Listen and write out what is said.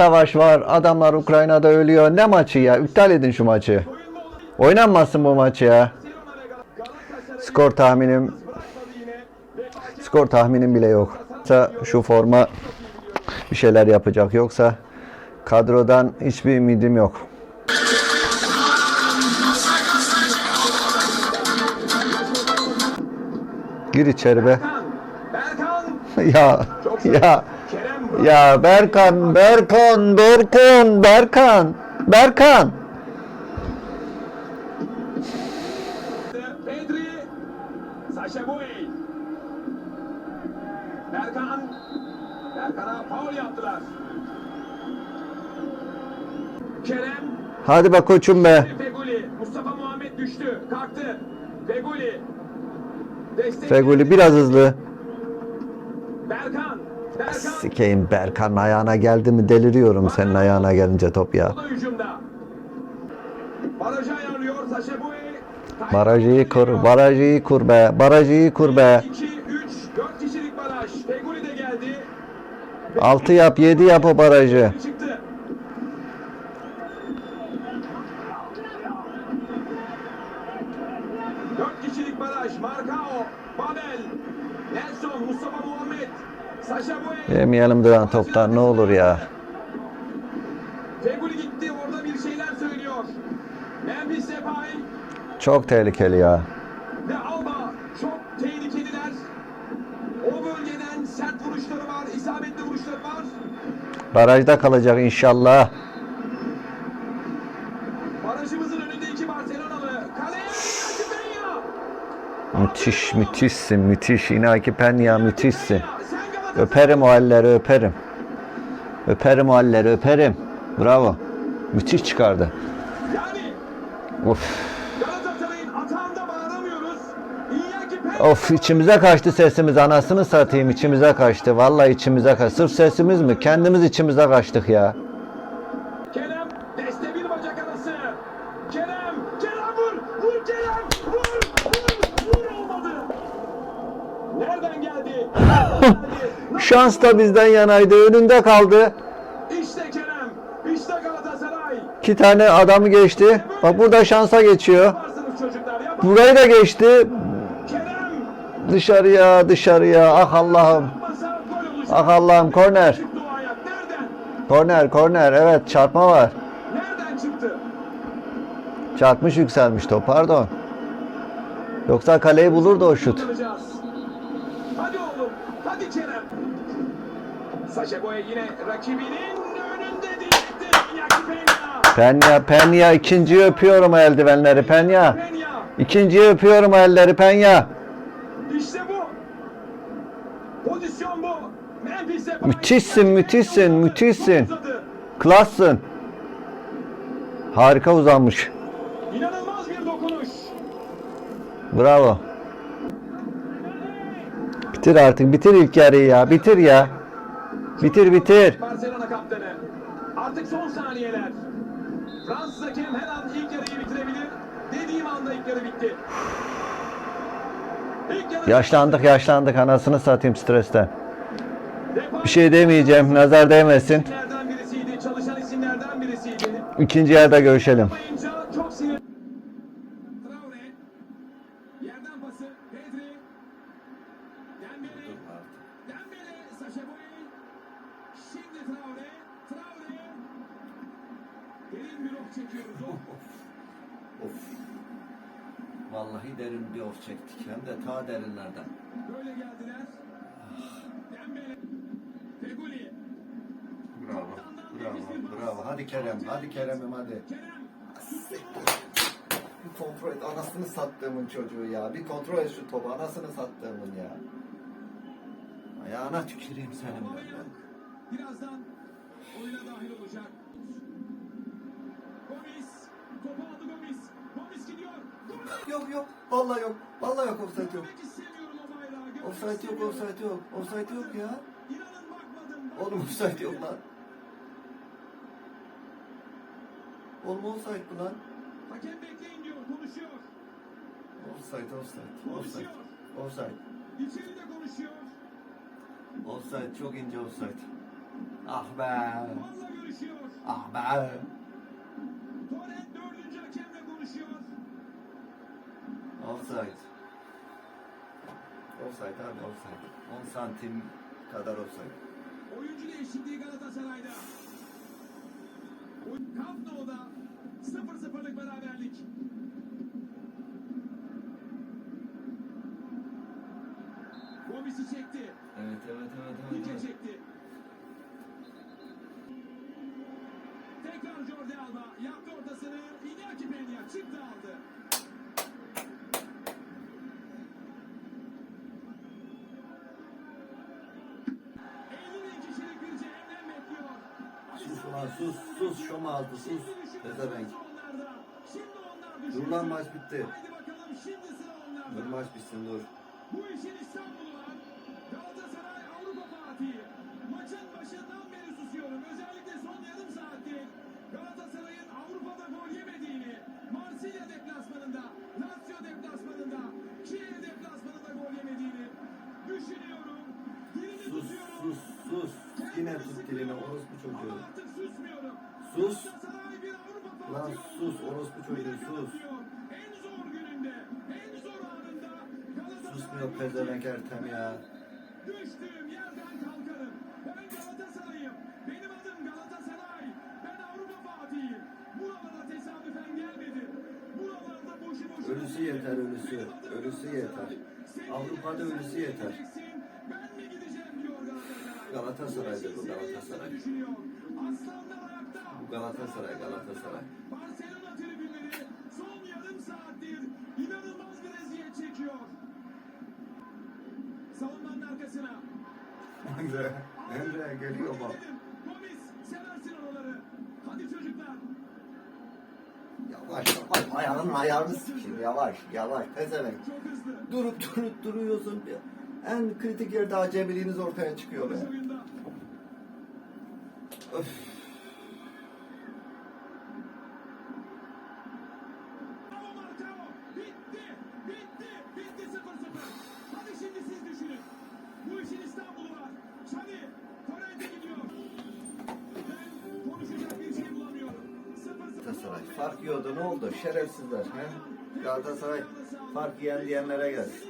savaş var. Adamlar Ukrayna'da ölüyor. Ne maçı ya? İptal edin şu maçı. Oynanmasın bu maç ya. Skor tahminim skor tahminim bile yok. Şu forma bir şeyler yapacak. Yoksa kadrodan hiçbir ümidim yok. Gir içeri be. Ya ya. Ya Berkan Berkan Berkan Berkan Berkan Pedri. Saşa Boy. Berkan. Berkan'a faul yaptılar. Kerem. hadi be koçum be Feguli. Mustafa Muhammed düştü. Kalktı. Feguli. Feguli biraz hızlı. Sikeyim Berkan ayağına geldi mi deliriyorum senin ayağına gelince top ya. Barajı barajı kur barajı kur be barajı kur be 2, 3, 4 kişilik baraj. Feguli de geldi. 6 yap 7 yap o barajı yemeyelim duran toptan ne olur ya gitti. Orada bir şeyler söylüyor. Memphis Depay çok tehlikeli ya ve Alba çok tehlikeliler. O bölgeden sert vuruşları var. isabetli vuruşları var. barajda kalacak inşallah Barajımızın önünde iki Barcelonalı. Kaleye müthiş müthişsin müthiş Inaki Penya müthişsin. Öperim o elleri öperim. Öperim o elleri öperim. Bravo. Müthiş çıkardı. Of. Of içimize kaçtı sesimiz anasını satayım içimize kaçtı. Vallahi içimize kaçtı. Sırf sesimiz mi? Kendimiz içimize kaçtık ya. Şans da bizden yanaydı. Önünde kaldı. İşte Kerem, işte Galatasaray. İki tane adamı geçti. Bak burada şansa geçiyor. Burayı da geçti. Dışarıya dışarıya. Ah Allah'ım. Ah Allah'ım korner. Korner korner. Evet çarpma var. Nereden çıktı? Çarpmış yükselmiş top pardon. Yoksa kaleyi bulurdu o şut. Hadi oğlum, hadi Kerem. Saşa Boya yine rakibinin önünde Peña. Penya Penya ikinciyi öpüyorum eldivenleri Penya. İkinciyi öpüyorum elleri Penya. İşte bu. Pozisyon bu. Müthişsin, müthişsin, müthişsin. Klassın. Harika uzanmış. İnanılmaz bir dokunuş. Bravo. Bitir artık bitir ilk yarıyı ya bitir ya. Bitir bitir. Barcelona kaptanı. Artık son saniyeler. Fransız hakem her an ilk yarıyı bitirebilir. Dediğim anda ilk yarı bitti. İlk yarı Yaşlandık yaşlandık anasını satayım stresten. Bir şey demeyeceğim nazar değmesin. isimlerden birisiydi. Çalışan isimlerden birisiydi. İkinci yarıda görüşelim. Çok sinir. Traore. Yerden pası. Pedri. Dembele. Dembele. Saşa Boy. Şimdi Traore. Traore. Derin bir ok çekiyoruz. Oh. Of. Vallahi derin bir of çektik hem de ta derinlerden. Böyle geldiler. Dembele. Feguli. Bravo, bravo, bravo. Hadi Kerem, hadi Kerem'im hadi. Kerem. Bir kontrol et, anasını sattığımın çocuğu ya. Bir kontrol et şu topu, anasını sattığımın ya. Ayağına tüküreyim senin ben. Birazdan oyuna dahil olacak. Gomis. Topu aldı Gomis. Gomis gidiyor. Yok yok, vallahi yok, vallahi yok offside yok. Offside yok, offside yok, offside yok ya. Oğlum offside yok lan. Oğlum offside bu lan. Hakem bekleyin diyor. Konuşuyor. Offside, offside, offside, Konuşuyor. offside. İçeride konuşuyor. Offside, çok ince offside. Ah be. Hakemle konuşuyor. Offside. Offside abi offside. 10 santim kadar offside. Oyuncu değişikliği Galatasaray'da. Camp Nou'da 0-0'lık beraberlik. Gomis'i çekti. Tekrar Jordi Alba yaptı ortasını. Iñaki Peña çıktı aldı. Sus ulan sus sus şoma aldı sus. Pezevenk. Dur lan maç bitti. Dur maç bitsin dur. Bu işin İstanbul'u var. Çocuğu. Sus. Lan sus, orospu çocuğu, sus. Susmuyor pezevenk Ertem ya. Düştüğüm yerden kalkarım. Ben Galatasaray'ım. Benim adım Galatasaray. Ben Avrupa Fatih'iyim. Buralara tesadüfen gelmedim. Buralarda boşu boşuna Ölüsü yeter, ölüsü. Ölüsü yeter. Avrupa'da ölüsü yeter. Galatasaray'dır bu, Galatasaray. yaptığını düşünüyor. Aslanlar ayakta. Bu Galatasaray, Galatasaray. Barcelona tribünleri son yarım saattir inanılmaz bir eziyet çekiyor. Savunmanın arkasına. Emre, Emre geliyor bak. Gomis seversin oraları. Hadi çocuklar. Yavaş yavaş ayağının ayağını sikeyim yavaş yavaş pezevenk. Durup durup duruyorsun. En kritik yerde acemiliğiniz ortaya çıkıyor be. Galatasaray fark yiyordu ne oldu şerefsizler he? Galatasaray fark yiyen diyenlere gelsin.